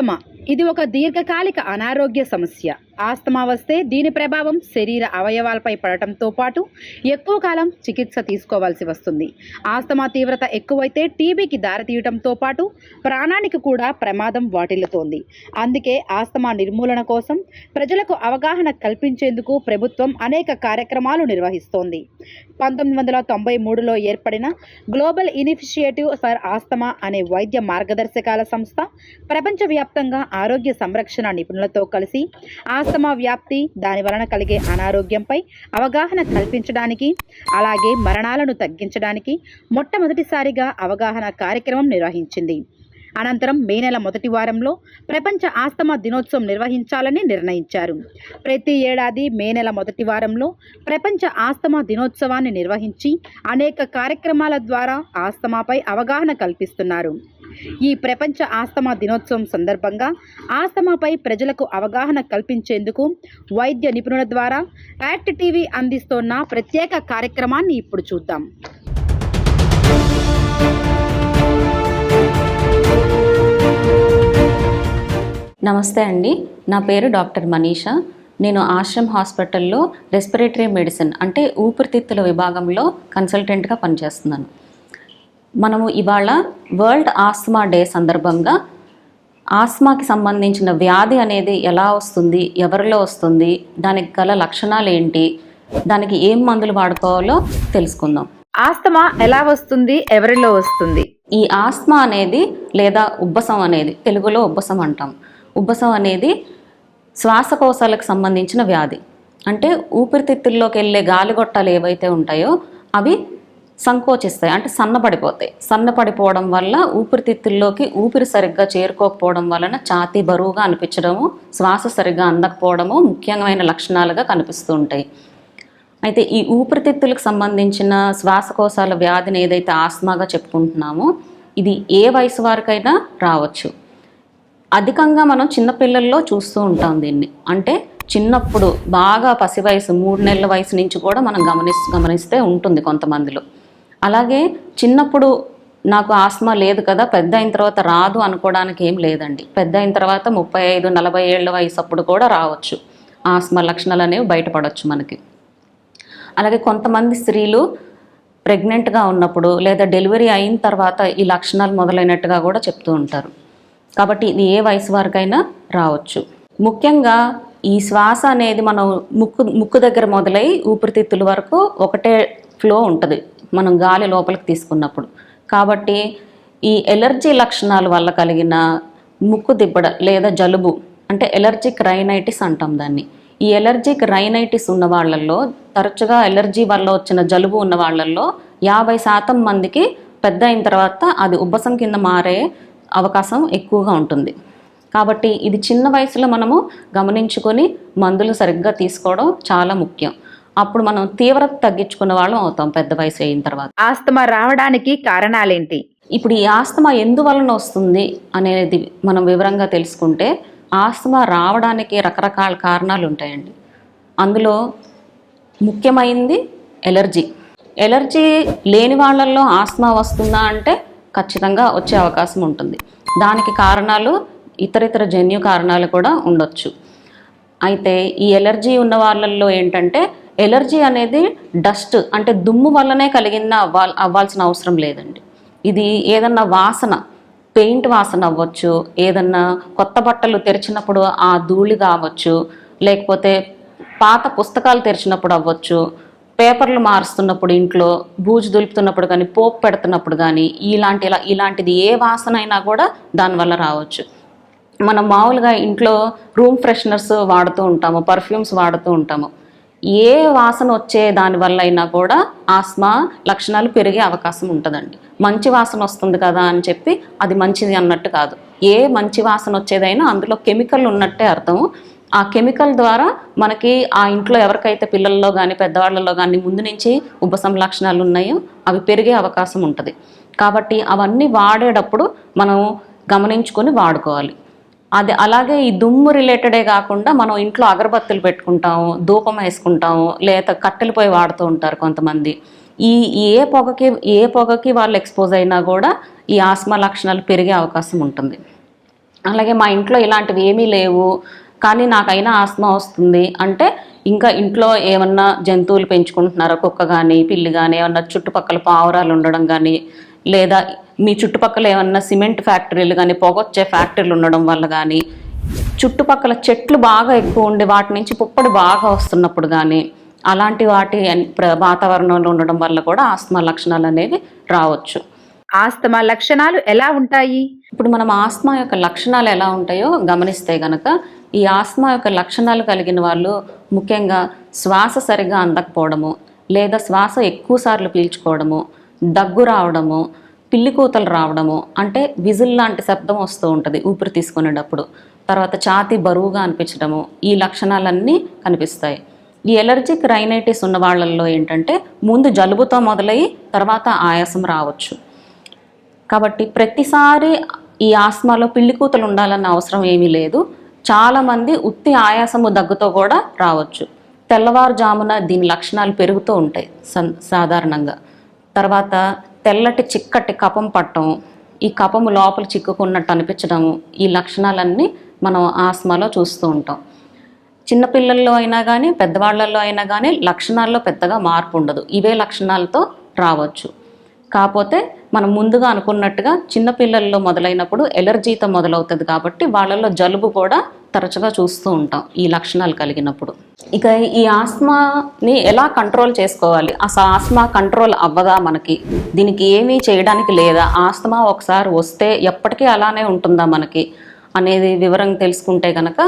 Asthma ఇది ఒక దీర్ఘకాలిక అనారోగ్య సమస్య. ఆస్తమా వస్తే దీని ప్రభావం శరీర అవయవాలపై పడటంతో పాటు ఎక్కువ కాలం చికిత్స తీసుకోవాల్సి వస్తుంది. ఆస్తమా తీవ్రత ఎక్కువైతే టీబీకి దారితీయటంతో పాటు ప్రాణానికి కూడా ప్రమాదం వాటిల్లుతోంది. అందుకే ఆస్తమా నిర్మూలన కోసం ప్రజలకు అవగాహన కల్పించేందుకు ప్రభుత్వం అనేక కార్యక్రమాలు నిర్వహిస్తోంది. పంతొమ్మిది వందల తొంభై మూడులో ఏర్పడిన గ్లోబల్ ఇనిషియేటివ్ ఫర్ ఆస్తమా అనే వైద్య మార్గదర్శకాల సంస్థ ప్రపంచవ్యాప్తంగా ఆరోగ్య సంరక్షణ నిపుణులతో కలిసి ఆస్తమా వ్యాప్తి దాని వలన కలిగే అనారోగ్యంపై అవగాహన కల్పించడానికి అలాగే మరణాలను తగ్గించడానికి మొట్టమొదటిసారిగా అవగాహన కార్యక్రమం నిర్వహించింది. అనంతరం మే నెల మొదటి వారంలో ప్రపంచ ఆస్తమా దినోత్సవం నిర్వహించాలని నిర్ణయించారు. ప్రతి ఏడాది మే నెల మొదటి వారంలో ప్రపంచ ఆస్తమా దినోత్సవాన్ని నిర్వహించి అనేక కార్యక్రమాల ద్వారా ఆస్తమాపై అవగాహన కల్పిస్తున్నారు. ఈ ప్రపంచ ఆస్తమా దినోత్సవం సందర్భంగా ఆస్తమాపై ప్రజలకు అవగాహన కల్పించేందుకు వైద్య నిపుణుల ద్వారా యాక్ట్ టీవీ అందిస్తోన్న ప్రత్యేక కార్యక్రమాన్ని ఇప్పుడు చూద్దాం. నమస్తే అండి. నా పేరు డాక్టర్ మనీషా. నేను ఆశ్రమ్ హాస్పిటల్లో రెస్పిరేటరీ మెడిసిన్ అంటే ఊపిరితిత్తుల విభాగంలో కన్సల్టెంట్గా పనిచేస్తున్నాను. మనము ఇవాళ వరల్డ్ ఆస్మా డే సందర్భంగా ఆస్మాకి సంబంధించిన వ్యాధి అనేది ఎలా వస్తుంది ఎవరిలో వస్తుంది దానికి గల లక్షణాలు ఏంటి దానికి ఏం మందులు వాడుకోవాలో తెలుసుకుందాం. ఆస్తమా ఎలా వస్తుంది ఎవరిలో వస్తుంది? ఈ ఆస్మా అనేది లేదా ఉబ్బసం అనేది తెలుగులో ఉబ్బసం అంటాం. ఉబ్బసం అనేది శ్వాసకోశాలకు సంబంధించిన వ్యాధి. అంటే ఊపిరితిత్తుల్లోకి వెళ్ళే గాలిగొట్టాలు ఏవైతే ఉంటాయో అవి సంకోచిస్తాయి అంటే సన్నపడిపోతాయి. సన్నపడిపోవడం వల్ల ఊపిరితిత్తుల్లోకి ఊపిరి సరిగ్గా చేరుకోకపోవడం వలన ఛాతీ బరువుగా అనిపించడము శ్వాస సరిగ్గా అందకపోవడము ముఖ్యమైన లక్షణాలుగా కనిపిస్తూ ఉంటాయి. అయితే ఈ ఊపిరితిత్తులకు సంబంధించిన శ్వాసకోశాల వ్యాధిని ఏదైతే ఆస్మాగా చెప్పుకుంటున్నామో ఇది ఏ వయసు వారికైనా రావచ్చు. అధికంగా మనం చిన్నపిల్లల్లో చూస్తూ ఉంటాం దీన్ని. అంటే చిన్నప్పుడు బాగా పసి వయసు మూడు నెలల వయసు నుంచి కూడా మనం గమనిస్ గమనిస్తే ఉంటుంది కొంతమందిలో. అలాగే చిన్నప్పుడు నాకు ఆస్మా లేదు కదా పెద్ద అయిన తర్వాత రాదు అనుకోవడానికి ఏం లేదండి. పెద్ద అయిన తర్వాత ముప్పై ఐదు నలభై ఏళ్ళ వయసు అప్పుడు కూడా రావచ్చు. ఆస్మా లక్షణాలు అనేవి బయటపడవచ్చు మనకి. అలాగే కొంతమంది స్త్రీలు ప్రెగ్నెంట్గా ఉన్నప్పుడు లేదా డెలివరీ అయిన తర్వాత ఈ లక్షణాలు మొదలైనట్టుగా కూడా చెప్తూ ఉంటారు. కాబట్టి ఇది ఏ వయసు వారికైనా రావచ్చు. ముఖ్యంగా ఈ శ్వాస అనేది మనం ముక్కు ముక్కు దగ్గర మొదలై ఊపిరితిత్తుల వరకు ఒకటే ఫ్లో ఉంటుంది. మనం గాలి లోపలికి తీసుకున్నప్పుడు. కాబట్టి ఈ ఎలర్జీ లక్షణాల వల్ల కలిగిన ముక్కు దిబ్బడ లేదా జలుబు అంటే ఎలర్జిక్ రైనైటిస్ అంటాం దాన్ని. ఈ ఎలర్జిక్ రైనైటిస్ ఉన్న వాళ్ళల్లో తరచుగా ఎలర్జీ వల్ల వచ్చిన జలుబు ఉన్న వాళ్ళల్లో యాభై శాతం మందికి పెద్ద అయిన తర్వాత అది ఉబ్బసం కింద మారే అవకాశం ఎక్కువగా ఉంటుంది. కాబట్టి ఇది చిన్న వయసులో మనము గమనించుకొని మందులు సరిగ్గా తీసుకోవడం చాలా ముఖ్యం. అప్పుడు మనం తీవ్రత తగ్గించుకున్న వాళ్ళం అవుతాం పెద్ద వయసు అయిన తర్వాత. ఆస్తమా రావడానికి కారణాలేంటి? ఇప్పుడు ఈ ఆస్తమా ఎందువలన వస్తుంది అనేది మనం వివరంగా తెలుసుకుంటే ఆస్తమా రావడానికి రకరకాల కారణాలు ఉంటాయండి. అందులో ముఖ్యమైనది ఎలర్జీ. ఎలర్జీ లేని వాళ్ళల్లో ఆస్తమా వస్తుందా అంటే ఖచ్చితంగా వచ్చే అవకాశం ఉంటుంది. దానికి కారణాలు ఇతర ఇతర జన్యు కారణాలు కూడా ఉండొచ్చు. అయితే ఈ ఎలర్జీ ఉన్న వాళ్ళల్లో ఏంటంటే ఎలర్జీ అనేది డస్ట్ అంటే దుమ్ము వల్లనే కలిగిందా అవ్వాల్ అవ్వాల్సిన అవసరం లేదండి. ఇది ఏదన్నా వాసన పెయింట్ వాసన అవ్వచ్చు ఏదన్నా కొత్త బట్టలు తెరిచినప్పుడు ఆ ధూళి కావచ్చు లేకపోతే పాత పుస్తకాలు తెరిచినప్పుడు అవ్వచ్చు పేపర్లు మారుస్తున్నప్పుడు ఇంట్లో బూజు దులుపుతున్నప్పుడు కానీ పోపు పెడుతున్నప్పుడు కానీ ఇలాంటి ఇలా ఇలాంటిది ఏ వాసన అయినా కూడా దానివల్ల రావచ్చు. మనం మామూలుగా ఇంట్లో రూమ్ ఫ్రెషనర్స్ వాడుతూ ఉంటాము పర్ఫ్యూమ్స్ వాడుతూ ఉంటాము. ఏ వాసన వచ్చే దానివల్ల అయినా కూడా ఆస్మా లక్షణాలు పెరిగే అవకాశం ఉంటుందండి. మంచి వాసన వస్తుంది కదా అని చెప్పి అది మంచిది అన్నట్టు కాదు. ఏ మంచి వాసన వచ్చేదైనా అందులో కెమికల్ ఉన్నట్టే అర్థం. ఆ కెమికల్ ద్వారా మనకి ఆ ఇంట్లో ఎవరికైతే పిల్లల్లో కానీ పెద్దవాళ్ళలో కానీ ముందు నుంచి ఉపశమ లక్షణాలు ఉన్నాయో అవి పెరిగే అవకాశం ఉంటుంది. కాబట్టి అవన్నీ వాడేటప్పుడు మనం గమనించుకొని వాడుకోవాలి. అది అలాగే ఈ దుమ్ము రిలేటెడే కాకుండా మనం ఇంట్లో అగరబత్తులు పెట్టుకుంటాము ధూపం వేసుకుంటాము లేదా కట్టెలు పోయి వాడుతూ ఉంటారు కొంతమంది. ఈ ఏ పొగకి ఏ పొగకి వాళ్ళు ఎక్స్పోజ్ అయినా కూడా ఈ ఆస్మా లక్షణాలు పెరిగే అవకాశం ఉంటుంది. అలాగే మా ఇంట్లో ఇలాంటివి ఏమీ లేవు. కానీ నాకైనా ఆస్మా వస్తుంది. అంటే ఇంకా ఇంట్లో ఏమన్నా జంతువులు పెంచుకుంటున్నారా? కుక్క కానీ పిల్లి కానీ ఏమన్నా చుట్టుపక్కల పావురాలు ఉండడం కానీ లేదా మీ చుట్టుపక్కల ఏమన్నా సిమెంట్ ఫ్యాక్టరీలు కానీ పొగొచ్చే ఫ్యాక్టరీలు ఉండడం వల్ల కానీ చుట్టుపక్కల చెట్లు బాగా ఎక్కువ ఉండి వాటి నుంచి పుప్పడి బాగా వస్తున్నప్పుడు కానీ అలాంటి వాటి వాతావరణంలో ఉండడం వల్ల కూడా ఆస్తమా లక్షణాలు అనేవి రావచ్చు. ఆస్తమా లక్షణాలు ఎలా ఉంటాయి? ఇప్పుడు మనం ఆస్మా యొక్క లక్షణాలు ఎలా ఉంటాయో గమనిస్తే గనక ఈ ఆస్మా యొక్క లక్షణాలు కలిగిన వాళ్ళు ముఖ్యంగా శ్వాస సరిగా అందకపోవడము లేదా శ్వాస ఎక్కువ సార్లు పీల్చుకోవడము దగ్గు రావడము పిల్లి కూతలు రావడము అంటే విజిల్ లాంటి శబ్దం వస్తూ ఉంటుంది ఊపిరి తీసుకునేటప్పుడు. తర్వాత ఛాతీ బరువుగా అనిపించడము ఈ లక్షణాలన్నీ కనిపిస్తాయి. ఈ ఎలర్జిక్ రైనైటిస్ ఉన్న వాళ్ళల్లో ఏంటంటే ముందు జలుబుతో మొదలయ్యి తర్వాత ఆయాసం రావచ్చు. కాబట్టి ప్రతిసారి ఈ ఆస్మాలో పిల్లి కూతలు ఉండాలన్న అవసరం ఏమీ లేదు. చాలామంది ఉత్తి ఆయాసము దగ్గుతో కూడా రావచ్చు. తెల్లవారుజామున దీని లక్షణాలు పెరుగుతూ ఉంటాయి సన్ సాధారణంగా. తర్వాత తెల్లటి చిక్కటి కపం పట్టడం ఈ కపము లోపల చిక్కుకున్నట్టు అనిపించడము ఈ లక్షణాలన్నీ మనం ఆస్మాలో చూస్తూ ఉంటాం. చిన్నపిల్లల్లో అయినా కానీ పెద్దవాళ్ళల్లో అయినా కానీ లక్షణాల్లో పెద్దగా మార్పు ఉండదు. ఇవే లక్షణాలతో రావచ్చు. కాకపోతే మనం ముందుగా అనుకున్నట్టుగా చిన్నపిల్లల్లో మొదలైనప్పుడు ఎలర్జీతో మొదలవుతుంది కాబట్టి వాళ్ళల్లో జలుబు కూడా తరచుగా చూస్తూ ఉంటాం ఈ లక్షణాలు కలిగినప్పుడు. ఇక ఈ ఆస్మాని ఎలా కంట్రోల్ చేసుకోవాలి? అసలు ఆస్మా కంట్రోల్ అవ్వదా మనకి? దీనికి ఏమీ చేయడానికి లేదా? ఆస్తమా ఒకసారి వస్తే ఎప్పటికీ అలానే ఉంటుందా మనకి? అనేది వివరంగా తెలుసుకుంటే గనక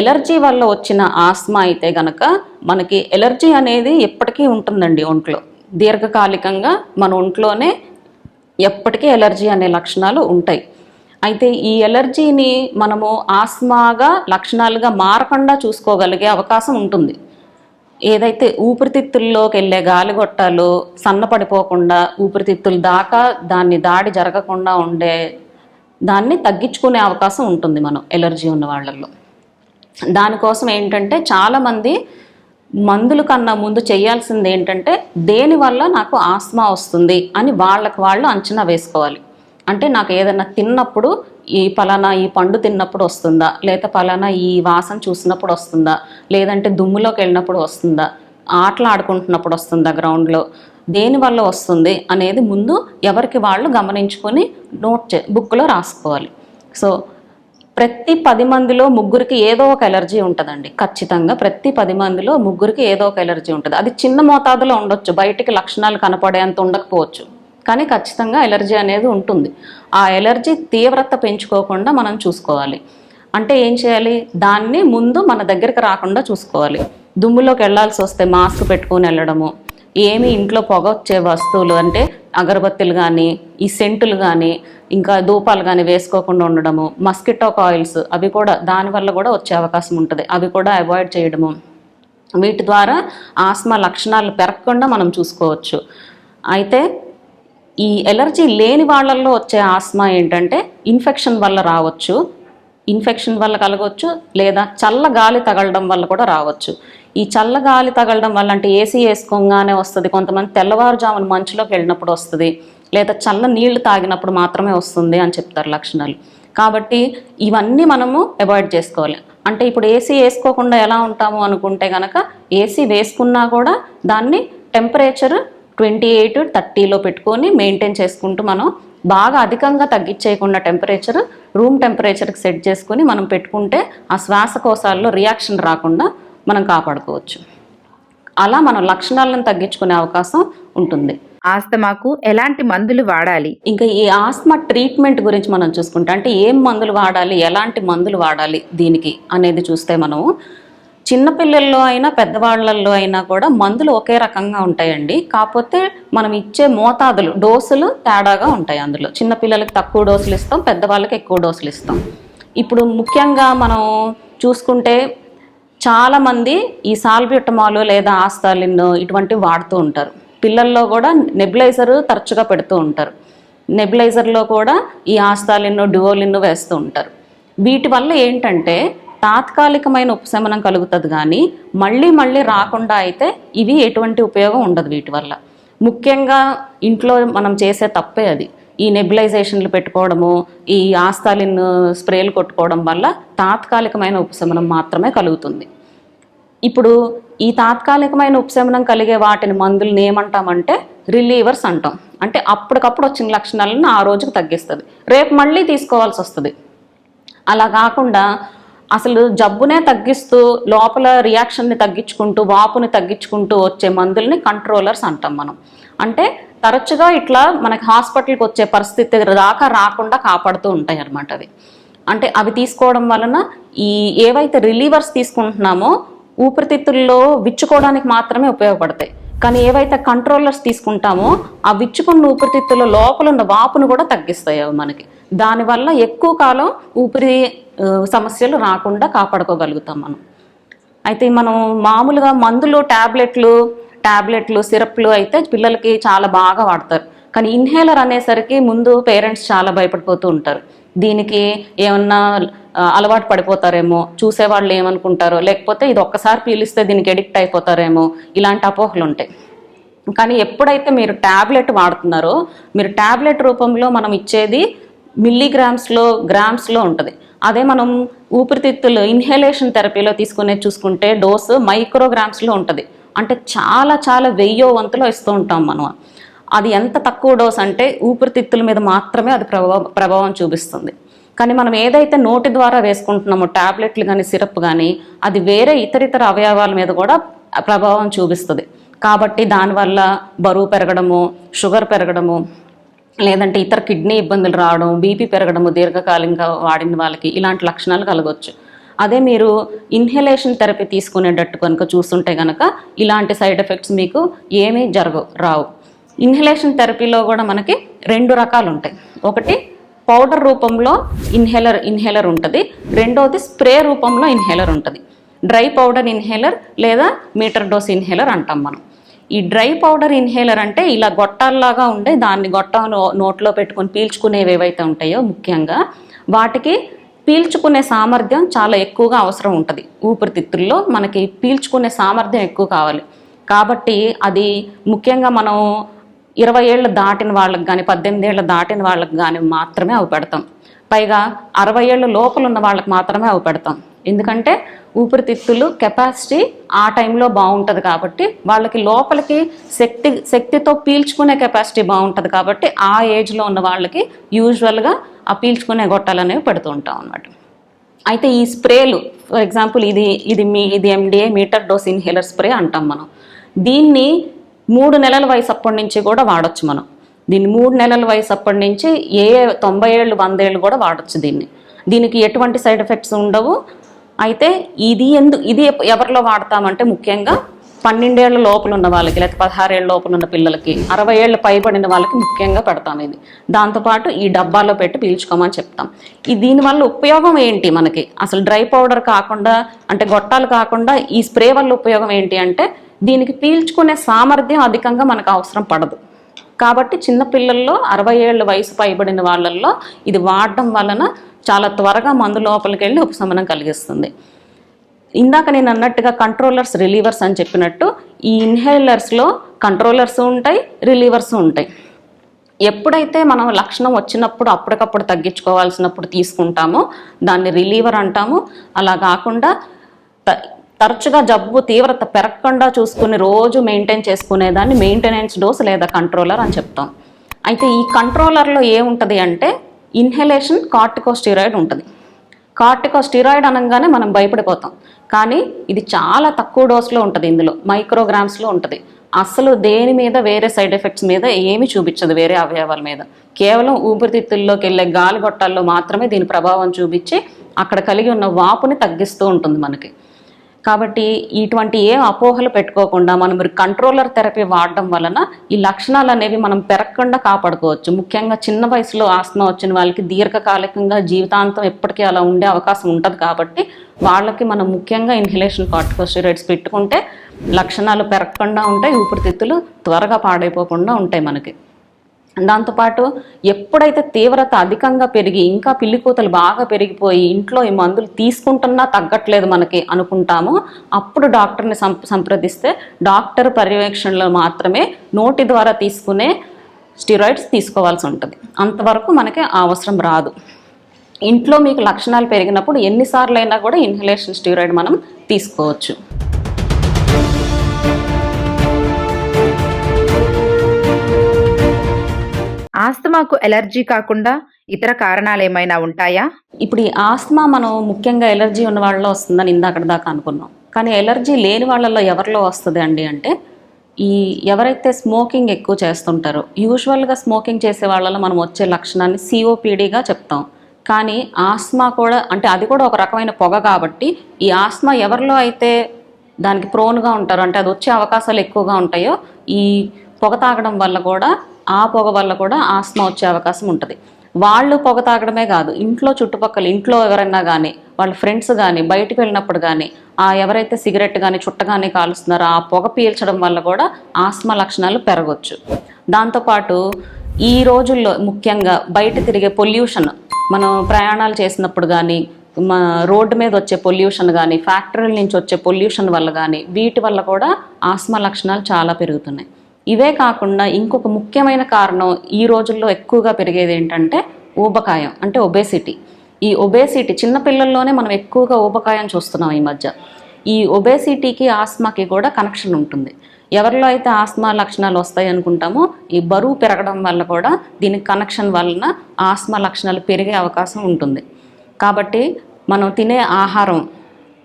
ఎలర్జీ వల్ల వచ్చిన ఆస్మా అయితే గనక మనకి ఎలర్జీ అనేది ఎప్పటికీ ఉంటుందండి ఒంట్లో. దీర్ఘకాలికంగా మన ఒంట్లోనే ఎప్పటికీ ఎలర్జీ అనే లక్షణాలు ఉంటాయి. అయితే ఈ ఎలర్జీని మనము ఆస్మాగా లక్షణాలుగా మారకుండా చూసుకోగలిగే అవకాశం ఉంటుంది. ఏదైతే ఊపిరితిత్తుల్లోకి వెళ్ళే గాలిగొట్టాలు సన్నపడిపోకుండా ఊపిరితిత్తుల దాకా దాన్ని దాడి జరగకుండా ఉండే దాన్ని తగ్గించుకునే అవకాశం ఉంటుంది మనం ఎలర్జీ ఉన్న వాళ్ళల్లో. దానికోసం ఏంటంటే చాలామంది మందుల కన్నా ముందు చేయాల్సింది ఏంటంటే దేనివల్ల నాకు ఆస్మా వస్తుంది అని వాళ్ళకి వాళ్ళు అంచనా వేసుకోవాలి. అంటే నాకు ఏదైనా తిన్నప్పుడు ఈ పలానా ఈ పండు తిన్నప్పుడు వస్తుందా? లేదా పలానా ఈ వాసన చూసినప్పుడు వస్తుందా? లేదంటే దుమ్ములోకి వెళ్ళినప్పుడు వస్తుందా? ఆటలు ఆడుకుంటున్నప్పుడు వస్తుందా గ్రౌండ్లో? దేనివల్ల వస్తుంది అనేది ముందు ఎవరికి వాళ్ళు గమనించుకొని నోట్ చే బుక్లో రాసుకోవాలి. సో ప్రతి పది మందిలో ముగ్గురికి ఏదో ఒక ఎలర్జీ ఉంటుందండి. ఖచ్చితంగా ప్రతి పది మందిలో ముగ్గురికి ఏదో ఒక ఎలర్జీ ఉంటుంది. అది చిన్న మోతాదులో ఉండొచ్చు. బయటికి లక్షణాలు కనపడేంత ఉండకపోవచ్చు. కానీ ఖచ్చితంగా ఎలర్జీ అనేది ఉంటుంది. ఆ ఎలర్జీ తీవ్రత పెంచుకోకుండా మనం చూసుకోవాలి. అంటే ఏం చేయాలి? దాన్ని ముందు మన దగ్గరికి రాకుండా చూసుకోవాలి. దుమ్ములోకి వెళ్ళాల్సి వస్తే మాస్క్ పెట్టుకొని వెళ్ళడము ఏమి ఇంట్లో పొగ వచ్చే వస్తువులు అంటే అగరబత్తులు కానీ ఈ సెంటులు కానీ ఇంకా ధూపాలు కానీ వేసుకోకుండా ఉండడము మస్కిటో కాయిల్స్ అవి కూడా దానివల్ల కూడా వచ్చే అవకాశం ఉంటుంది. అవి కూడా అవాయిడ్ చేయడము. వీటి ద్వారా ఆస్మా లక్షణాలు పెరగకుండా మనం చూసుకోవచ్చు. అయితే ఈ ఎలర్జీ లేని వాళ్ళల్లో వచ్చే ఆస్మా ఏంటంటే ఇన్ఫెక్షన్ వల్ల రావచ్చు ఇన్ఫెక్షన్ వల్ల కలగవచ్చు లేదా చల్ల గాలి తగలడం వల్ల కూడా రావచ్చు. ఈ చల్ల గాలి తగలడం వల్ల అంటే ఏసీ వేసుకోగానే వస్తుంది కొంతమంది తెల్లవారుజామున మంచులోకి వెళ్ళినప్పుడు వస్తుంది లేదా చల్ల నీళ్ళు తాగినప్పుడు మాత్రమే వస్తుంది అని చెప్తారు లక్షణాలు. కాబట్టి ఇవన్నీ మనము అవాయిడ్ చేసుకోవాలి. అంటే ఇప్పుడు ఏసీ వేసుకోకుండా ఎలా ఉంటాము అనుకుంటే కనుక ఏసీ వేసుకున్నా కూడా దాన్ని టెంపరేచర్ ట్వంటీ ఎయిట్ థర్టీలో పెట్టుకొని మెయింటైన్ చేసుకుంటూ మనం బాగా అధికంగా తగ్గించేయకుండా టెంపరేచర్ రూమ్ టెంపరేచర్కి సెట్ చేసుకొని మనం పెట్టుకుంటే ఆ శ్వాసకోశాల్లో రియాక్షన్ రాకుండా మనం కాపాడుకోవచ్చు. అలా మనం లక్షణాలను తగ్గించుకునే అవకాశం ఉంటుంది. ఆస్తమాకు ఎలాంటి మందులు వాడాలి? ఇంకా ఈ ఆస్మా ట్రీట్మెంట్ గురించి మనం చూసుకుంటే అంటే ఏం మందులు వాడాలి ఎలాంటి మందులు వాడాలి దీనికి అనేది చూస్తే మనం చిన్నపిల్లల్లో అయినా పెద్దవాళ్ళల్లో అయినా కూడా మందులు ఒకే రకంగా ఉంటాయండి. కాకపోతే మనం ఇచ్చే మోతాదులు డోసులు తేడాగా ఉంటాయి అందులో. చిన్నపిల్లలకి తక్కువ డోసులు ఇస్తాం పెద్దవాళ్ళకి ఎక్కువ డోసులు ఇస్తాం. ఇప్పుడు ముఖ్యంగా మనం చూసుకుంటే చాలామంది ఈ సాల్బ్యూటమాలు లేదా ఆస్తాలిన్ ఇటువంటివి వాడుతూ ఉంటారు. పిల్లల్లో కూడా నెబులైజర్ తరచుగా పెడుతూ ఉంటారు. నెబులైజర్లో కూడా ఈ ఆస్తాలిన్ డ్యువోలిన్ వేస్తూ ఉంటారు. వీటి వల్ల ఏంటంటే తాత్కాలికమైన ఉపశమనం కలుగుతుంది కానీ మళ్ళీ మళ్ళీ రాకుండా అయితే ఇవి ఎటువంటి ఉపయోగం ఉండదు వీటి వల్ల. ముఖ్యంగా ఇంట్లో మనం చేసే తప్పే అది. ఈ నెబిలైజేషన్లు పెట్టుకోవడము ఈ ఆస్తాలిన్ స్ప్రేలు కొట్టుకోవడం వల్ల తాత్కాలికమైన ఉపశమనం మాత్రమే కలుగుతుంది. ఇప్పుడు ఈ తాత్కాలికమైన ఉపశమనం కలిగే వాటిని మందులను ఏమంటామంటే రిలీవర్స్ అంటాం. అంటే అప్పటికప్పుడు వచ్చిన లక్షణాలను ఆ రోజుకు తగ్గిస్తుంది. రేపు మళ్ళీ తీసుకోవాల్సి వస్తుంది అలా కాకుండా అసలు జబ్బునే తగ్గిస్తూ లోపల రియాక్షన్ని తగ్గించుకుంటూ వాపుని తగ్గించుకుంటూ వచ్చే మందుల్ని కంట్రోలర్స్ అంటాం మనం. అంటే తరచుగా ఇట్లా మనకి హాస్పిటల్కి వచ్చే పరిస్థితి దాకా రాకుండా కాపాడుతూ ఉంటాయి అన్నమాట అవి. అంటే అవి తీసుకోవడం వలన ఈ ఏవైతే రిలీవర్స్ తీసుకుంటున్నామో ఊపిరితిత్తుల్లో విచ్చుకోవడానికి మాత్రమే ఉపయోగపడతాయి. కానీ ఏవైతే కంట్రోలర్స్ తీసుకుంటామో ఆ విచ్చుకున్న ఊపిరితిత్తుల లోపల ఉన్న వాపును కూడా తగ్గిస్తాయి అవి మనకి. దానివల్ల ఎక్కువ కాలం ఊపిరి సమస్యలు రాకుండా కాపాడుకోగలుగుతాం మనం. అయితే మనం మామూలుగా మందులు ట్యాబ్లెట్లు ట్యాబ్లెట్లు సిరప్లు అయితే పిల్లలకి చాలా బాగా వాడతారు. కానీ ఇన్హేలర్ అనేసరికి ముందు పేరెంట్స్ చాలా భయపడిపోతూ ఉంటారు. దీనికి ఏమన్నా అలవాటు పడిపోతారేమో చూసేవాళ్ళు ఏమనుకుంటారో లేకపోతే ఇది ఒక్కసారి పీలిస్తే దీనికి ఎడిక్ట్ అయిపోతారేమో ఇలాంటి అపోహలు ఉంటాయి కానీ ఎప్పుడైతే మీరు ట్యాబ్లెట్ వాడుతున్నారో మీరు ట్యాబ్లెట్ రూపంలో మనం ఇచ్చేది మిల్లీగ్రామ్స్లో గ్రామ్స్లో ఉంటుంది. అదే మనం ఊపిరితిత్తులు ఇన్హేలేషన్ థెరపీలో తీసుకునే చూసుకుంటే డోసు మైక్రోగ్రామ్స్లో ఉంటుంది. అంటే చాలా చాలా వెయ్యో వంతులో ఇస్తూ ఉంటాం మనం. అది ఎంత తక్కువ డోస్ అంటే ఊపిరితిత్తుల మీద మాత్రమే అది ప్రభావం ప్రభావం చూపిస్తుంది. కానీ మనం ఏదైతే నోటి ద్వారా వేసుకుంటున్నామో టాబ్లెట్లు కానీ సిరప్ కానీ అది వేరే ఇతరితర అవయవాల మీద కూడా ప్రభావం చూపిస్తుంది. కాబట్టి దానివల్ల బరువు పెరగడము షుగర్ పెరగడము లేదంటే ఇతర కిడ్నీ ఇబ్బందులు రావడం బీపీ పెరగడము దీర్ఘకాలికంగా వాడిన వాళ్ళకి ఇలాంటి లక్షణాలు కలగవచ్చు అదే మీరు ఇన్హలేషన్ థెరపీ తీసుకునేటట్టు కనుక చూస్తుంటే కనుక ఇలాంటి సైడ్ ఎఫెక్ట్స్ మీకు ఏమీ జరగవు రావు. ఇన్హలేషన్ థెరపీలో కూడా మనకి రెండు రకాలు ఉంటాయి ఒకటి పౌడర్ రూపంలో ఇన్హేలర్ ఇన్హేలర్ ఉంటుంది. రెండోది స్ప్రే రూపంలో ఇన్హేలర్ ఉంటుంది. డ్రై పౌడర్ ఇన్హేలర్ లేదా మీటర్ డోస్ ఇన్హేలర్ అంటాం మనం. ఈ డ్రై పౌడర్ ఇన్హేలర్ అంటే ఇలా గొట్టాల్లాగా ఉండే దాన్ని గొట్టం నో- నోట్లో పెట్టుకొని పీల్చుకునేవి ఏవైతే ఉంటాయో ముఖ్యంగా వాటికి పీల్చుకునే సామర్థ్యం చాలా ఎక్కువగా అవసరం ఉంటుంది. ఊపిరితిత్తుల్లో మనకి పీల్చుకునే సామర్థ్యం ఎక్కువ కావాలి. కాబట్టి అది ముఖ్యంగా మనం ఇరవై ఏళ్ళు దాటిన వాళ్ళకి కానీ పద్దెనిమిది ఏళ్ళు దాటిన వాళ్ళకి కానీ మాత్రమే అవి పెడతాం. పైగా అరవై ఏళ్ళు లోపల ఉన్న వాళ్ళకి మాత్రమే అవి పెడతాం. ఎందుకంటే ఊపిరితిత్తులు కెపాసిటీ ఆ టైంలో బాగుంటుంది కాబట్టి వాళ్ళకి లోపలికి శక్తి శక్తితో పీల్చుకునే కెపాసిటీ బాగుంటుంది కాబట్టి ఆ ఏజ్లో ఉన్న వాళ్ళకి యూజువల్గా ఆ పీల్చుకునే గొట్టాలు అనేవి పెడుతూ ఉంటాం అన్నమాట. అయితే ఈ స్ప్రేలు ఫర్ ఎగ్జాంపుల్ ఇది ఇది మీ ఇది MDA meter dose inhaler spray అంటాం మనం. దీన్ని మూడు నెలల వయసు అప్పటి నుంచి కూడా వాడొచ్చు మనం. దీన్ని మూడు నెలల వయసు అప్పటి నుంచి ఏ తొంభై ఏళ్ళు వంద ఏళ్ళు కూడా వాడొచ్చు దీన్ని. దీనికి ఎటువంటి సైడ్ ఎఫెక్ట్స్ ఉండవు. అయితే ఇది ఎందు ఇది ఎవరిలో వాడతామంటే ముఖ్యంగా పన్నెండేళ్ళ లోపల ఉన్న వాళ్ళకి లేకపోతే పదహారేళ్ళ లోపల ఉన్న పిల్లలకి అరవై ఏళ్ళు పైబడిన వాళ్ళకి ముఖ్యంగా పెడతాం ఇది. దాంతోపాటు ఈ డబ్బాలో పెట్టి పీల్చుకోమని చెప్తాం. ఈ దీనివల్ల ఉపయోగం ఏంటి మనకి? అసలు డ్రై పౌడర్ కాకుండా అంటే గొట్టాలు కాకుండా ఈ స్ప్రే వల్ల ఉపయోగం ఏంటి అంటే దీనికి పీల్చుకునే సామర్థ్యం అధికంగా మనకు అవసరం పడదు. కాబట్టి చిన్న పిల్లల్లో అరవై ఏళ్ళ వయసు పైబడిన వాళ్ళల్లో ఇది వాడడం వలన చాలా త్వరగా మందు లోపలికి వెళ్ళి ఉపశమనం కలిగిస్తుంది. ఇందాక నేను అన్నట్టుగా కంట్రోలర్స్ రిలీవర్స్ అని చెప్పినట్టు ఈ ఇన్హేలర్స్లో కంట్రోలర్స్ ఉంటాయి రిలీవర్స్ ఉంటాయి. ఎప్పుడైతే మనం లక్షణం వచ్చినప్పుడు అప్పటికప్పుడు తగ్గించుకోవాల్సినప్పుడు తీసుకుంటామో దాన్ని రిలీవర్ అంటాము. అలా కాకుండా తరచుగా జబ్బు తీవ్రత పెరగకుండా చూసుకుని రోజు మెయింటైన్ చేసుకునేదాన్ని మెయింటెనెన్స్ డోస్ లేదా కంట్రోలర్ అని చెప్తాం. అయితే ఈ కంట్రోలర్లో ఏముంటుంది అంటే ఇన్హలేషన్ కార్టికోస్టిరాయిడ్ ఉంటుంది. కార్టికోస్టిరాయిడ్ అనగానే మనం భయపడిపోతాం. కానీ ఇది చాలా తక్కువ డోస్లో ఉంటుంది ఇందులో మైక్రోగ్రామ్స్లో ఉంటుంది. అసలు దేని మీద వేరే సైడ్ ఎఫెక్ట్స్ మీద ఏమి చూపించదు వేరే అవయవాల మీద. కేవలం ఊపిరితిత్తుల్లోకి వెళ్ళే గాలి గొట్టాల్లో మాత్రమే దీని ప్రభావం చూపించి అక్కడ కలిగి ఉన్న వాపుని తగ్గిస్తూ ఉంటుంది మనకి. కాబట్టి ఇటువంటి ఏ అపోహలు పెట్టుకోకుండా మనం మీరు కంట్రోలర్ థెరపీ వాడడం వలన ఈ లక్షణాలు అనేవి మనం పెరగకుండా కాపాడుకోవచ్చు. ముఖ్యంగా చిన్న వయసులో ఆస్తమా వచ్చిన వాళ్ళకి దీర్ఘకాలికంగా జీవితాంతం ఎప్పటికీ అలా ఉండే అవకాశం ఉంటుంది కాబట్టి వాళ్ళకి మనం ముఖ్యంగా ఇన్హలేషన్ కార్టికోస్టిరాయిడ్స్ పెట్టుకుంటే లక్షణాలు పెరగకుండా ఉంటాయి ఊపిరితిత్తులు త్వరగా పాడైపోకుండా ఉంటాయి మనకి. దాంతోపాటు ఎప్పుడైతే తీవ్రత అధికంగా పెరిగి ఇంకా పిల్లికూతలు బాగా పెరిగిపోయి ఇంట్లో ఈ మందులు తీసుకుంటున్నా తగ్గట్లేదు మనకి అనుకుంటామో అప్పుడు డాక్టర్ని సం సంప్రదిస్తే డాక్టర్ పర్యవేక్షణలో మాత్రమే నోటి ద్వారా తీసుకునే స్టిరాయిడ్స్ తీసుకోవాల్సి ఉంటుంది. అంతవరకు మనకి అవసరం రాదు. ఇంట్లో మీకు లక్షణాలు పెరిగినప్పుడు ఎన్నిసార్లు అయినా కూడా ఇన్హలేషన్ స్టీరాయిడ్ మనం తీసుకోవచ్చు. ఆస్తమాకు ఎలర్జీ కాకుండా ఇతర కారణాలు ఏమైనా ఉంటాయా? ఇప్పుడు ఈ ఆస్తమా మనం ముఖ్యంగా ఎలర్జీ ఉన్న వాళ్ళలో వస్తుందని ఇందాక దాకా అనుకున్నాం. కానీ ఎలర్జీ లేని వాళ్ళలో ఎవరిలో వస్తుంది అండి అంటే ఈ ఎవరైతే స్మోకింగ్ ఎక్కువ చేస్తుంటారో యూజువల్గా స్మోకింగ్ చేసే వాళ్ళలో మనం వచ్చే లక్షణాన్ని సిఓపిడిగా చెప్తాం. కానీ ఆస్మా కూడా అంటే అది కూడా ఒక రకమైన పొగ కాబట్టి ఈ ఆస్మా ఎవరిలో అయితే దానికి ప్రోన్గా ఉంటారో అంటే అది వచ్చే అవకాశాలు ఎక్కువగా ఉంటాయో ఈ పొగ తాగడం వల్ల కూడా ఆ పొగ వల్ల కూడా ఆస్మా వచ్చే అవకాశం ఉంటుంది. వాళ్ళు పొగ తాగడమే కాదు ఇంట్లో చుట్టుపక్కల ఇంట్లో ఎవరైనా కానీ వాళ్ళ ఫ్రెండ్స్ కానీ బయటకు వెళ్ళినప్పుడు కానీ ఆ ఎవరైతే సిగరెట్ కానీ చుట్ట కానీ కాలుస్తున్నారో ఆ పొగ పీల్చడం వల్ల కూడా ఆస్మా లక్షణాలు పెరగవచ్చు దాంతోపాటు ఈ రోజుల్లో ముఖ్యంగా బయట తిరిగే పొల్యూషన్ మనం ప్రయాణాలు చేసినప్పుడు కానీ మా రోడ్డు మీద వచ్చే పొల్యూషన్ కానీ ఫ్యాక్టరీల నుంచి వచ్చే పొల్యూషన్ వల్ల కానీ వీటి వల్ల కూడా ఆస్మా లక్షణాలు చాలా పెరుగుతున్నాయి. ఇవే కాకుండా ఇంకొక ముఖ్యమైన కారణం ఈ రోజుల్లో ఎక్కువగా పెరిగేది ఏంటంటే ఊబకాయం అంటే ఒబేసిటీ ఈ ఒబేసిటీ చిన్నపిల్లల్లోనే మనం ఎక్కువగా ఊబకాయం చూస్తున్నాం ఈ మధ్య. ఈ ఒబేసిటీకి ఆస్మాకి కూడా కనెక్షన్ ఉంటుంది. ఎవరిలో అయితే ఆస్మా లక్షణాలు వస్తాయి అనుకుంటామో ఈ బరువు పెరగడం వల్ల కూడా దీనికి కనెక్షన్ వలన ఆస్మా లక్షణాలు పెరిగే అవకాశం ఉంటుంది. కాబట్టి మనం తినే ఆహారం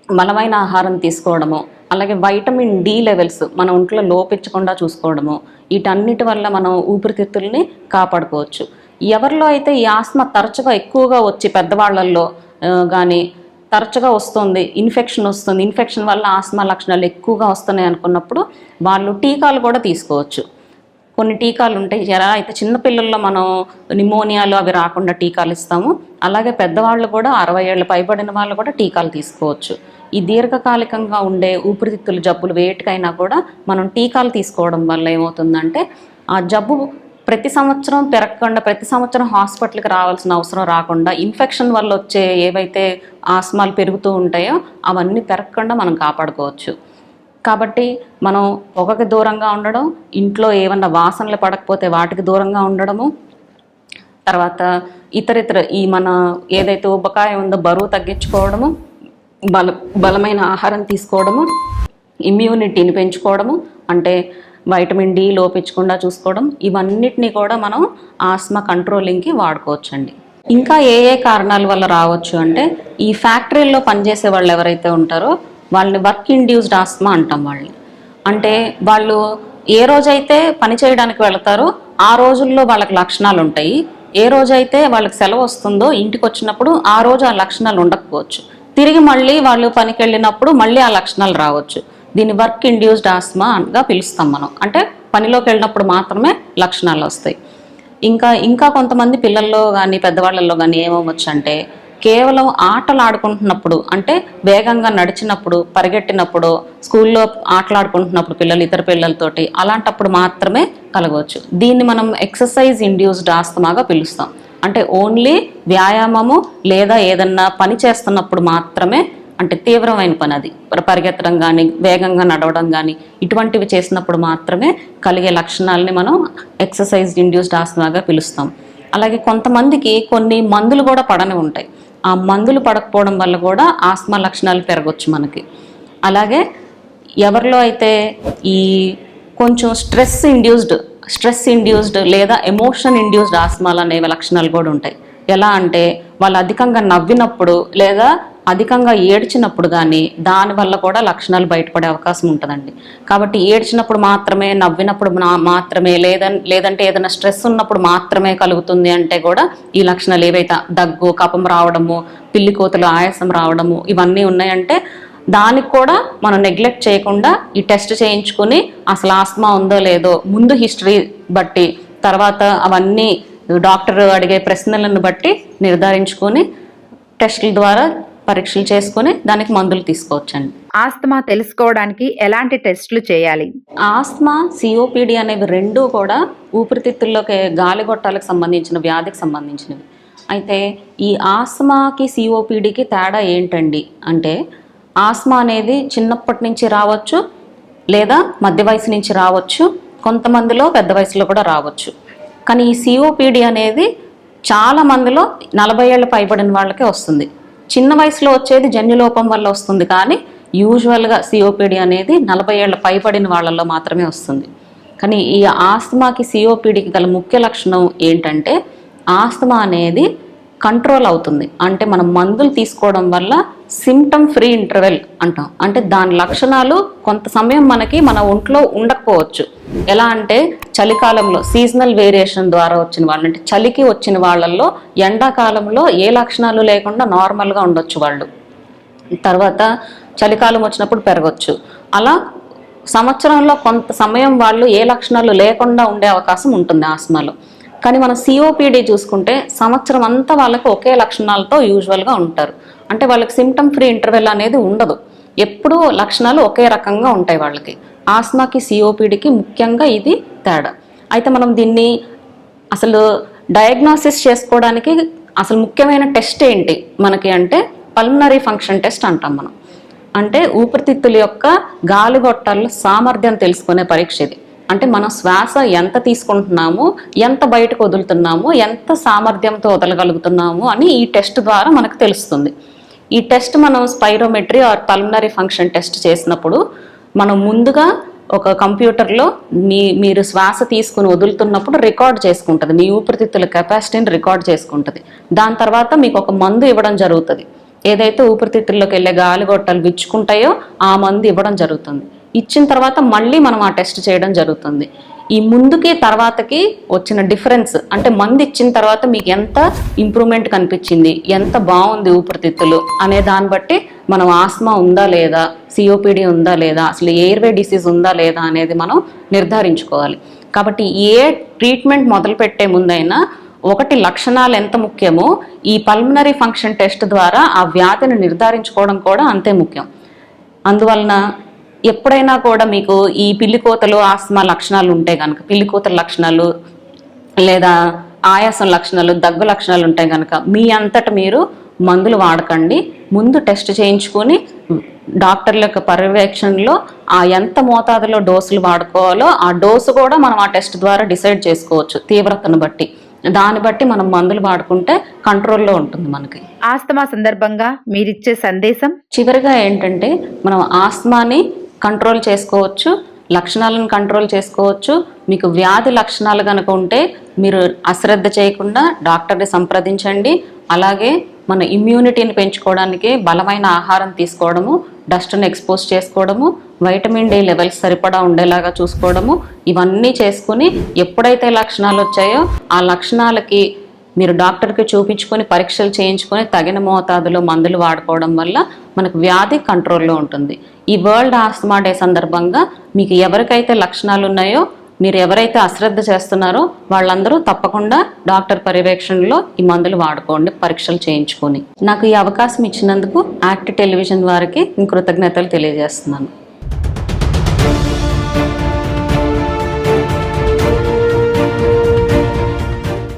బలమైన ఆహారం తీసుకోవడము అలాగే వైటమిన్ డి లెవెల్స్ మన ఒంట్లో లోపించకుండా చూసుకోవడము వీటన్నిటి వల్ల మనం ఊపిరితిత్తుల్ని కాపాడుకోవచ్చు. ఎవరిలో అయితే ఈ ఆస్మా తరచుగా ఎక్కువగా వచ్చి పెద్దవాళ్ళల్లో కానీ తరచుగా వస్తుంది ఇన్ఫెక్షన్ వస్తుంది ఇన్ఫెక్షన్ వల్ల ఆస్మా లక్షణాలు ఎక్కువగా వస్తున్నాయి అనుకున్నప్పుడు వాళ్ళు టీకాలు కూడా తీసుకోవచ్చు. కొన్ని టీకాలు ఉంటాయి ఎలా అయితే చిన్నపిల్లల్లో మనం నిమోనియాలు అవి రాకుండా టీకాలు ఇస్తాము. అలాగే పెద్దవాళ్ళు కూడా అరవై ఏళ్ళు పైబడిన వాళ్ళు కూడా టీకాలు తీసుకోవచ్చు. ఈ దీర్ఘకాలికంగా ఉండే ఊపిరితిత్తుల జబ్బులు వేటికైనా కూడా మనం టీకాలు తీసుకోవడం వల్ల ఏమవుతుందంటే ఆ జబ్బు ప్రతి సంవత్సరం పెరగకుండా ప్రతి సంవత్సరం హాస్పిటల్కి రావాల్సిన అవసరం రాకుండా ఇన్ఫెక్షన్ వల్ల వచ్చే ఏవైతే ఆస్మాలు పెరుగుతూ ఉంటాయో అవన్నీ పెరగకుండా మనం కాపాడుకోవచ్చు. కాబట్టి మనం పొగకి దూరంగా ఉండడం ఇంట్లో ఏమన్నా వాసనలు పడకపోతే వాటికి దూరంగా ఉండడము. తర్వాత ఇతర ఇతర ఈ మన ఏదైతే ఉబ్బకాయం ఉందో బరువు తగ్గించుకోవడము బల బలమైన ఆహారం తీసుకోవడము ఇమ్యూనిటీని పెంచుకోవడము అంటే వైటమిన్ డి లోపించకుండా చూసుకోవడం ఇవన్నిటిని కూడా మనం ఆస్మా కంట్రోలింగ్కి వాడుకోవచ్చండి. ఇంకా ఏ ఏ కారణాల వల్ల రావచ్చు అంటే ఈ ఫ్యాక్టరీల్లో పనిచేసే వాళ్ళు ఎవరైతే ఉంటారో వాళ్ళని వర్క్ ఇండ్యూస్డ్ ఆస్మా అంటాం వాళ్ళని. అంటే వాళ్ళు ఏ రోజైతే పని చేయడానికి వెళతారో ఆ రోజుల్లో వాళ్ళకి లక్షణాలు ఉంటాయి. ఏ రోజైతే వాళ్ళకి సెలవు వస్తుందో ఇంటికి వచ్చినప్పుడు ఆ రోజు ఆ లక్షణాలు ఉండకపోవచ్చు. తిరిగి మళ్ళీ వాళ్ళు పనికి వెళ్ళినప్పుడు మళ్ళీ ఆ లక్షణాలు రావచ్చు. దీన్ని వర్క్ ఇండ్యూస్డ్ ఆస్మా గా పిలుస్తాం మనం. అంటే పనిలోకి వెళ్ళినప్పుడు మాత్రమే లక్షణాలు వస్తాయి. ఇంకా ఇంకా కొంతమంది పిల్లల్లో కానీ పెద్దవాళ్ళల్లో కానీ ఏమవచ్చు అంటే కేవలం ఆటలు ఆడుకుంటున్నప్పుడు అంటే వేగంగా నడిచినప్పుడు పరిగెట్టినప్పుడు స్కూల్లో ఆటలాడుకుంటున్నప్పుడు పిల్లలు ఇతర పిల్లలతోటి అలాంటప్పుడు మాత్రమే కలగవచ్చు. దీన్ని మనం ఎక్సర్సైజ్ ఇండ్యూస్డ్ ఆస్తమాగా పిలుస్తాం. అంటే ఓన్లీ వ్యాయామము లేదా ఏదన్నా పని చేస్తున్నప్పుడు మాత్రమే అంటే తీవ్రమైన పని అది. పరిగెత్తడం కానీ వేగంగా నడవడం కానీ ఇటువంటివి చేసినప్పుడు మాత్రమే కలిగే లక్షణాలని మనం ఎక్సర్సైజ్ ఇండ్యూస్డ్ ఆస్తమాగా పిలుస్తాం. అలాగే కొంతమందికి కొన్ని మందులు కూడా పడని ఉంటాయి. ఆ మందులు పడకపోవడం వల్ల కూడా ఆస్మా లక్షణాలు పెరగవచ్చు మనకి. అలాగే ఎవరిలో అయితే ఈ కొంచెం స్ట్రెస్ ఇండ్యూస్డ్ స్ట్రెస్ ఇండ్యూస్డ్ లేదా ఎమోషన్ ఇండ్యూస్డ్ ఆస్మాలు అనేవి లక్షణాలు కూడా ఉంటాయి. ఎలా అంటే వాళ్ళు అధికంగా నవ్వినప్పుడు లేదా అధికంగా ఏడ్చినప్పుడు కానీ దానివల్ల కూడా లక్షణాలు బయటపడే అవకాశం ఉంటుందండి. కాబట్టి ఏడ్చినప్పుడు మాత్రమే నవ్వినప్పుడు మాత్రమే లేదని లేదంటే ఏదైనా స్ట్రెస్ ఉన్నప్పుడు మాత్రమే కలుగుతుంది అంటే కూడా ఈ లక్షణాలు ఏవైతే దగ్గు కపం రావడము పిల్లి కోతలు ఆయాసం రావడము ఇవన్నీ ఉన్నాయంటే దానికి కూడా మనం నెగ్లెక్ట్ చేయకుండా ఈ టెస్ట్ చేయించుకుని అసలు ఆస్మా ఉందో లేదో ముందు హిస్టరీ బట్టి తర్వాత అవన్నీ డాక్టర్ అడిగే ప్రశ్నలను బట్టి నిర్ధారించుకొని టెస్టుల ద్వారా పరీక్షలు చేసుకొని దానికి మందులు తీసుకోవచ్చండి. ఆస్తమా తెలుసుకోవడానికి ఎలాంటి టెస్టులు చేయాలి? ఆస్మా సిఓపిడి అనేవి రెండూ కూడా ఊపిరితిత్తుల్లోకి గాలిగొట్టాలకు సంబంధించిన వ్యాధికి సంబంధించినవి. అయితే ఈ ఆస్మాకి సిఓపిడికి తేడా ఏంటండి? అంటే ఆస్మా అనేది చిన్నప్పటి నుంచి రావచ్చు లేదా మధ్య వయసు నుంచి రావచ్చు కొంతమందిలో పెద్ద వయసులో కూడా రావచ్చు. కానీ ఈ సిఓపిడి అనేది చాలా మందిలో నలభై ఏళ్ళ పైబడిన వాళ్ళకే వస్తుంది. చిన్న వయసులో వచ్చేది జన్యులోపం వల్ల వస్తుంది కానీ యూజువల్గా సిఓపిడి అనేది నలభై ఏళ్ళ పైబడిన వాళ్ళల్లో మాత్రమే వస్తుంది. కానీ ఈ ఆస్తమాకి సిఓపిడికి గల ముఖ్య లక్షణం ఏంటంటే ఆస్తమా అనేది కంట్రోల్ అవుతుంది. అంటే మనం మందులు తీసుకోవడం వల్ల సిమ్టమ్ ఫ్రీ ఇంటర్వెల్ అంటాం. అంటే దాని లక్షణాలు కొంత సమయం మనకి మన ఒంట్లో ఉండకపోవచ్చు. ఎలా అంటే చలికాలంలో సీజనల్ వేరియేషన్ ద్వారా వచ్చిన వాళ్ళు అంటే చలికి వచ్చిన వాళ్ళల్లో ఎండాకాలంలో ఏ లక్షణాలు లేకుండా నార్మల్గా ఉండొచ్చు వాళ్ళు. తర్వాత చలికాలం వచ్చినప్పుడు పెరగచ్చు. అలా సంవత్సరంలో కొంత సమయం వాళ్ళు ఏ లక్షణాలు లేకుండా ఉండే అవకాశం ఉంటుంది ఆస్మాలో. కానీ మనం సిఓపిడి చూసుకుంటే సంవత్సరం అంతా వాళ్ళకి ఒకే లక్షణాలతో యూజువల్గా ఉంటారు. అంటే వాళ్ళకి సిమ్టమ్ ఫ్రీ ఇంటర్వెల్ అనేది ఉండదు. ఎప్పుడూ లక్షణాలు ఒకే రకంగా ఉంటాయి వాళ్ళకి. ఆస్మాకి సిఓపిడికి ముఖ్యంగా ఇది తేడా. అయితే మనం దీన్ని అసలు డయాగ్నోసిస్ చేసుకోవడానికి అసలు ముఖ్యమైన టెస్ట్ ఏంటి మనకి అంటే పల్మనరీ ఫంక్షన్ టెస్ట్ అంటాం మనం. అంటే ఊపిరితిత్తుల యొక్క గాలిగొట్టాల సామర్థ్యం తెలుసుకునే పరీక్ష ఇది. అంటే మనం శ్వాస ఎంత తీసుకుంటున్నాము ఎంత బయటకు వదులుతున్నాము ఎంత సామర్థ్యంతో వదలగలుగుతున్నాము అని ఈ టెస్ట్ ద్వారా మనకు తెలుస్తుంది. ఈ టెస్ట్ మనం spirometry or pulmonary function test చేసినప్పుడు మనం ముందుగా ఒక కంప్యూటర్లో మీ మీరు శ్వాస తీసుకుని వదులుతున్నప్పుడు రికార్డ్ చేసుకుంటుంది. మీ ఊపిరితిత్తుల కెపాసిటీని రికార్డ్ చేసుకుంటుంది. దాని తర్వాత మీకు ఒక మందు ఇవ్వడం జరుగుతుంది. ఏదైతే ఊపిరితిత్తుల్లోకి వెళ్ళే గాలిగొట్టాలు విచ్చుకుంటాయో ఆ మందు ఇవ్వడం జరుగుతుంది. ఇచ్చిన తర్వాత మళ్ళీ మనం ఆ టెస్ట్ చేయడం జరుగుతుంది. ఈ ముందుకి తర్వాతకి వచ్చిన డిఫరెన్స్ అంటే మందు ఇచ్చిన తర్వాత మీకు ఎంత ఇంప్రూవ్మెంట్ కనిపించింది ఎంత బాగుంది ఊపిరితిత్తులు అనే దాన్ని బట్టి మనం ఆస్మా ఉందా లేదా సిఓపిడి ఉందా లేదా అసలు ఎయిర్వే డిసీజ్ ఉందా లేదా అనేది మనం నిర్ధారించుకోవాలి. కాబట్టి ఏ ట్రీట్మెంట్ మొదలుపెట్టే ముందైనా ఒకటి లక్షణాలు ఎంత ముఖ్యమో ఈ పల్మనరీ ఫంక్షన్ టెస్ట్ ద్వారా ఆ వ్యాధిని నిర్ధారించుకోవడం కూడా అంతే ముఖ్యం. అందువలన ఎప్పుడైనా కూడా మీకు ఈ పిల్లికోతలు ఆస్మా లక్షణాలు ఉంటే కనుక పిల్లికోతల లక్షణాలు లేదా ఆయాసం లక్షణాలు దగ్గు లక్షణాలు ఉంటాయి కనుక మీ అంతట మీరు మందులు వాడకండి. ముందు టెస్ట్ చేయించుకొని డాక్టర్ల యొక్క పర్యవేక్షణలో ఆ ఎంత మోతాదులో డోసులు వాడుకోవాలో ఆ డోసు కూడా మనం ఆ టెస్ట్ ద్వారా డిసైడ్ చేసుకోవచ్చు తీవ్రతను బట్టి. దాన్ని బట్టి మనం మందులు వాడుకుంటే కంట్రోల్లో ఉంటుంది మనకి. ఆస్తమా సందర్భంగా మీరిచ్చే సందేశం? చివరిగా ఏంటంటే మనం ఆస్మాని కంట్రోల్ చేసుకోవచ్చు లక్షణాలను కంట్రోల్ చేసుకోవచ్చు. మీకు వ్యాధి లక్షణాలు కనుక ఉంటే మీరు అశ్రద్ధ చేయకుండా డాక్టర్ని సంప్రదించండి. అలాగే మన ఇమ్యూనిటీని పెంచుకోవడానికి బలమైన ఆహారం తీసుకోవడము డస్ట్ని ఎక్స్పోజ్ చేసుకోవడము వైటమిన్ డి లెవెల్స్ సరిపడా ఉండేలాగా చూసుకోవడము ఇవన్నీ చేసుకుని ఎప్పుడైతే లక్షణాలు వచ్చాయో ఆ లక్షణాలకి మీరు డాక్టర్కి చూపించుకొని పరీక్షలు చేయించుకొని తగిన మోతాదులో మందులు వాడుకోవడం వల్ల మనకు వ్యాధి కంట్రోల్లో ఉంటుంది. ఈ వరల్డ్ ఆస్తమా డే సందర్భంగా మీకు ఎవరికైతే లక్షణాలు ఉన్నాయో మీరు ఎవరైతే అశ్రద్ధ చేస్తున్నారో వాళ్ళందరూ తప్పకుండా డాక్టర్ పర్యవేక్షణలో ఈ మందులు వాడుకోండి పరీక్షలు చేయించుకొని. నాకు ఈ అవకాశం ఇచ్చినందుకు యాక్ట్ టెలివిజన్ వారికి కృతజ్ఞతలు తెలియజేస్తున్నాను.